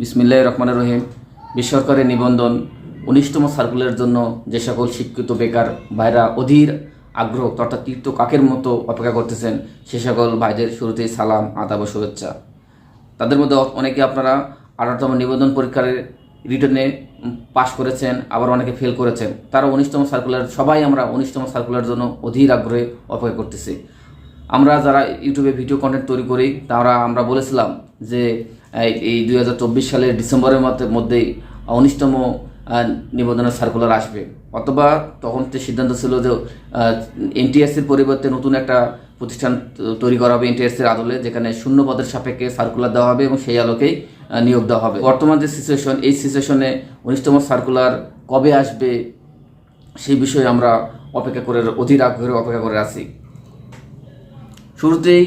বিসমিল্লাহ রহমান রহিম। বেসরকারি নিবন্ধন, উনিশতম সার্কুলের জন্য যে সকল শিক্ষিত বেকার ভাইরা অধীর আগ্রহ অর্থাৎ তীর্থ কাকের মতো অপেক্ষা করতেছেন, সে সকল ভাইদের শুরুতেই সালাম, আদাব শুভেচ্ছা। তাদের মধ্যে অনেকে আপনারা আঠারোতম নিবন্ধন পরীক্ষার রিটার্নে পাশ করেছেন, আবার অনেকে ফেল করেছেন। তারা উনিশতম সার্কুলার, সবাই আমরা উনিশতম সার্কুলার জন্য অধীর আগ্রহে অপেক্ষা করতেছি। আমরা যারা ইউটিউবে ভিডিও কন্টেন্ট তৈরি করি, তারা আমরা বলেছিলাম যে, এই- দুই হাজার চব্বিশ সালের ডিসেম্বরের মধ্যে- মধ্যেই উনিশতম নিবন্ধনের সার্কুলার আসবে। অথবা তখন তো সিদ্ধান্ত ছিল যে এনটিএসসির পরিবর্তে নতুন একটা প্রতিষ্ঠান তৈরি করা হবে এনটিএসসির আদলে, যেখানে শূন্য পদের সাপেক্ষে সার্কুলার দেওয়া হবে এবং সেই আলোকেই নিয়োগ দেওয়া হবে। বর্তমান যে সিচুয়েশন এই সিচুয়েশনে উনিশতম সার্কুলার কবে আসবে, সেই বিষয়ে আমরা অপেক্ষা করে, অধীর আগ্রহে অপেক্ষা করে আছি। শুরুতেই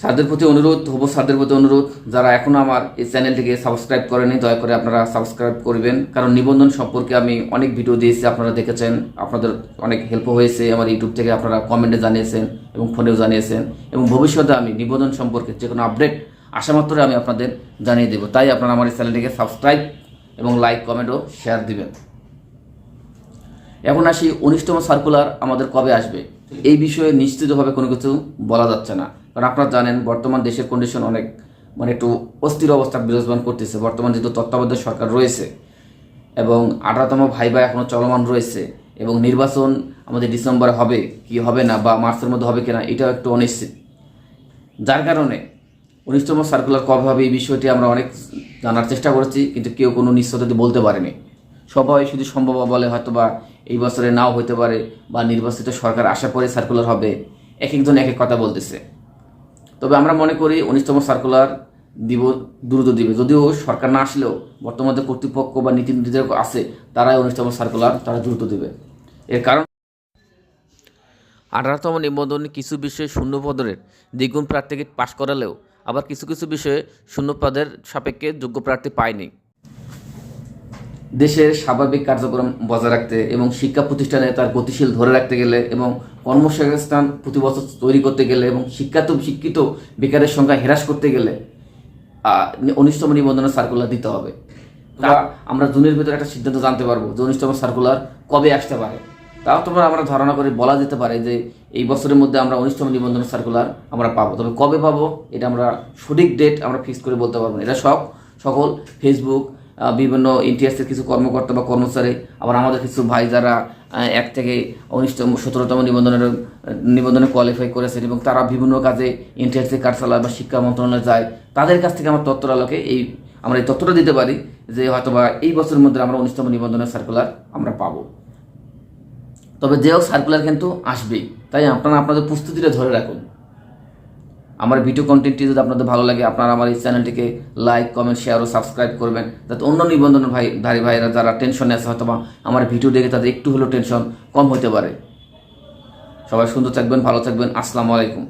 স্যারদের প্রতি অনুরোধ, হব স্যারদের প্রতি অনুরোধ। যারা এখনও আমার এই চ্যানেলটিকে সাবস্ক্রাইব করেনি, দয়া করে আপনারা সাবস্ক্রাইব করবেন। কারণ নিবন্ধন সম্পর্কে আমি অনেক ভিডিও দিয়েছি, আপনারা দেখেছেন। আপনাদের অনেক হেল্প হয়েছে, আমার ইউটিউব থেকে আপনারা কমেন্টে জানিয়েছেন এবং ফোনেও জানিয়েছেন। এবং ভবিষ্যতে আমি নিবন্ধন সম্পর্কে যে কোনো আপডেট আসা আমি আপনাদের জানিয়ে দেবো। তাই আপনারা আমার এই চ্যানেলটিকে সাবস্ক্রাইব এবং লাইক কমেন্ট ও শেয়ার দিবেন। এখন আসি উনিশতম সার্কুলার আমাদের কবে আসবে? এই বিষয়ে নিশ্চিতভাবে কোনো কিছু বলা যাচ্ছে না। কারণ আপনারা জানেন, বর্তমান দেশের কন্ডিশন অনেক মানে একটু অস্থির অবস্থা বিরাজমান করতেছে। বর্তমান যেহেতু তত্ত্বাবধায়ক সরকার রয়েছে এবং আঠারোতম ভাইবা এখনও চলমান রয়েছে এবং নির্বাচন আমাদের ডিসেম্বরে হবে কি হবে না বা মার্চের মধ্যে হবে কিনা, এটাও একটু অনিশ্চিত। যার কারণে উনিশতম সার্কুলার কবে হবে এই বিষয়টি আমরা অনেক জানার চেষ্টা করেছি, কিন্তু কেউ কোনো নিশ্চয়তা বলতে পারেনি। সবাই শুধু সম্ভব বলে হয়তো বা এই বছরে নাও হতে পারে বা নির্বাচিত সরকার আসা পরে সার্কুলার হবে এক একজন এক এক কথা বলতেছে। তবে আমরা মনে করি উনিশতম সার্কুলার দিব, দ্রুত দিবে। যদিও সরকার না আসলেও বর্তমানে কর্তৃপক্ষ বা নীতি নির্ধারক আছে, তারাই উনিশতম সার্কুলার তারা দ্রুত দিবে। এর কারণ আঠারোতম নিবন্ধন কিছু বিষয়ে শূন্য পদের দ্বিগুণ প্রার্থীকে পাশ করালেও আবার কিছু কিছু বিষয়ে শূন্য পদের সাপেক্ষে যোগ্য প্রার্থী পায়নি। দেশের স্বাভাবিক কার্যক্রম বজায় রাখতে এবং শিক্ষা প্রতিষ্ঠানে তার গতিশীল ধরে রাখতে গেলে এবং কর্মসংস্থান প্রতি বছর তৈরি করতে গেলে এবং শিক্ষাত শিক্ষিত বেকারের সংখ্যা হ্রাস করতে গেলে উনিশতম নিবন্ধনের সার্কুলার দিতে হবে। তা আমরা জুনের ভিতরে একটা সিদ্ধান্ত জানতে পারব যে উনিশতম সার্কুলার কবে আসতে পারে। তাও তোমরা আমরা ধারণা করে বলা যেতে পারে যে এই বছরের মধ্যে আমরা উনিশতম নিবন্ধন সার্কুলার আমরা পাবো। তবে কবে পাবো এটা আমরা সঠিক ডেট আমরা ফিক্স করে বলতে পারব না। এটা সব সকল ফেসবুক বিভিন্ন এনটিএসের কিছু কর্মকর্তা বা কর্মচারী, আবার আমাদের কিছু ভাই যারা এক থেকে উনিশতম, সতেরোতম নিবন্ধনের, নিবন্ধনে কোয়ালিফাই করেছেন এবং তারা বিভিন্ন কাজে এনটিএসসি কার্যালয় বা শিক্ষা মন্ত্রণালয়ে যায়, তাদের কাছ থেকে আমার তথ্যের আলোকে এই, আমরা এই তথ্যটা দিতে পারি যে হয়তোবা এই বছরের মধ্যে আমরা উনিশতম নিবন্ধনের সার্কুলার আমরা পাবো। তবে যে হোক সার্কুলার কিন্তু আসবেই। তাই আপনারা আপনাদের প্রস্তুতিটা ধরে রাখুন। আমার ভিডিও কন্টেন্টটি যদি আপনাদের ভালো লাগে, আপনারা আমার এই চ্যানেলটিকে লাইক কমেন্ট শেয়ার ও সাবস্ক্রাইব করবেন। যাতে অন্য নিবন্ধন ভাই ধারী ভাইয়েরা যারা টেনশনে আছে হয়তো আমার ভিডিও দেখে তাদের একটু হলেও টেনশন কম হতে পারে। সবাই সুন্দর থাকবেন, ভালো থাকবেন। আসসালামু আলাইকুম।